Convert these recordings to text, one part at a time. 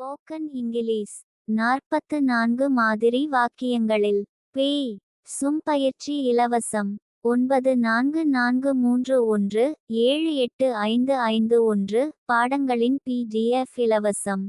Spoken English நாற்பத்து நான்கு மாதிரி வாக்கியங்களில். பே. சும் பயிற்சி இலவசம் ஒன்பது நான்கு நான்கு மூன்று ஒன்று ஏழு எட்டு ஐந்து ஐந்து ஒன்று பாடங்களின் பிடிஎஃப் இலவசம்.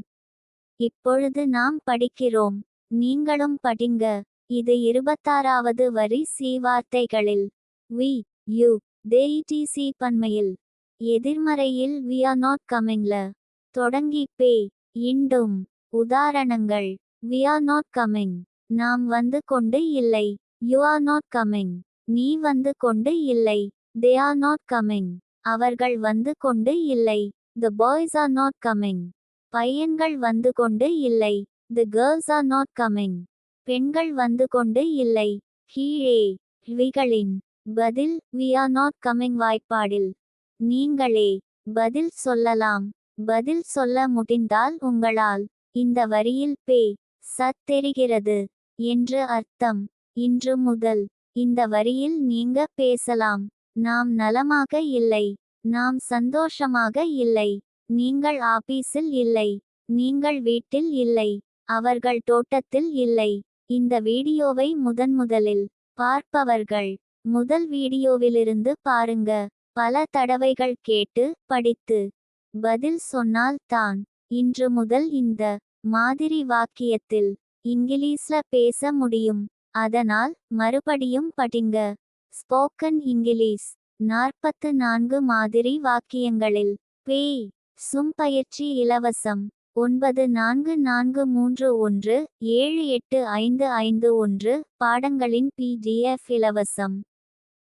இப்பொழுது நாம் படிக்கிறோம். நீங்களும் படிங்க. இது இருபத்தாறாவது வரி சி வார்த்தைகளில். வி யு தே சி பன்மையில். எதிர்மறையில் வி ஆர் நாட் கமிங்ல தொடங்கி பே இண்டும் உதாரணங்கள் வி ஆர் நாட் கமிங் நாம் வந்து கொண்டு இல்லை. யூ ஆர் நாட் கமிங் நீ வந்து கொண்டு இல்லை. தே ஆர் நாட் கமிங் அவர்கள் வந்து கொண்டு இல்லை. The boys are not coming பையன்கள் வந்து கொண்டு இல்லை. The girls are not coming பெண்கள் வந்து கொண்டு இல்லை. கீழே விகளின் பதில் வி ஆர் நாட் கமிங் வாய்ப்பாடில். நீங்களே பதில் சொல்லலாம். பதில் சொல்ல முடிந்தால் உங்களால். இந்த வரியில் பே. சத் தெரிகிறது. என்று அர்த்தம். இன்று முதல். இந்த வரியில் நீங்க பேசலாம். நாம் நலமாக இல்லை. நாம் சந்தோஷமாக இல்லை. நீங்கள் ஆபீஸில் இல்லை. நீங்கள் வீட்டில் இல்லை. அவர்கள் தோட்டத்தில் இல்லை. இந்த வீடியோவை முதன் முதலில் பார்ப்பவர்கள் முதல் வீடியோவிலிருந்து பாருங்க. பல தடவைகள் கேட்டு படித்து பதில் சொன்னால் தான். இன்று முதல் இந்த மாதிரி வாக்கியத்தில் இங்கிலீஷ்ல பேச முடியும். அதனால் மறுபடியும் படிங்க. ஸ்போக்கன் இங்கிலீஷ் நாற்பத்து நான்கு மாதிரி வாக்கியங்களில். பே சும் பயிற்சி இலவசம். ஒன்பது நான்கு நான்கு மூன்று ஒன்று ஏழு எட்டு ஐந்து ஐந்து ஒன்று பாடங்களின் பிடிஎஃப் இலவசம்.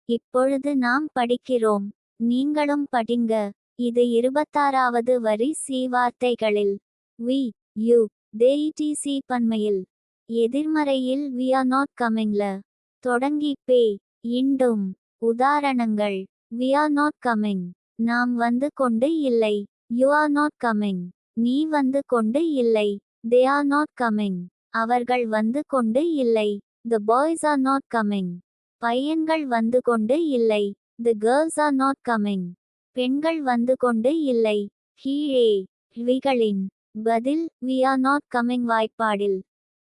இப்பொழுது நாம் படிக்கிறோம். நீங்களும் படிங்க. இது இருபத்தாறாவது வரி சி வார்த்தைகளில். வி யு தே சி பன்மையில். எதிர்மறையில் வி ஆர் நாட் கமிங்ல தொடங்கி பே இண்டும் உதாரணங்கள். வி ஆர் நாட் கமிங் நாம் வந்து கொண்டு இல்லை. யூ ஆர் நாட் கமிங் நீ வந்து கொண்டு இல்லை. தே ஆர் நாட் கமிங் அவர்கள் வந்து கொண்டு இல்லை. The boys are not coming பையன்கள் வந்து கொண்டு இல்லை. The girls are not coming பெண்கள் வந்து கொண்டு இல்லை. கீழே விகளின் பதில் வி ஆர் நாட் கமிங் வாய்ப்பாடில்.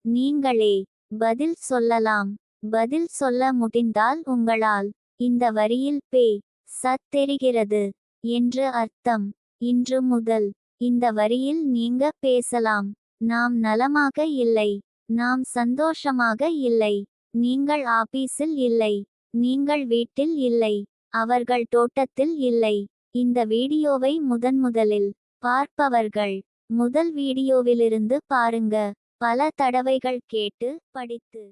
நீங்களே பதில் சொல்லலாம். பதில் சொல்ல முடிந்தால் உங்களால் இந்த வரியில் பே சத் தெரிகிறது என்று அர்த்தம். இன்று முதல் இந்த வரியில் நீங்க பேசலாம். நாம் நலமாக இல்லை. நாம் சந்தோஷமாக இல்லை. நீங்கள் ஆபீஸில் இல்லை. நீங்கள் வீட்டில் இல்லை. அவர்கள் தோட்டத்தில் இல்லை. இந்த வீடியோவை முதன் முதலில் பார்ப்பவர்கள் முதல் வீடியோவிலிருந்து பாருங்க. பல தடவைகள் கேட்டு படித்து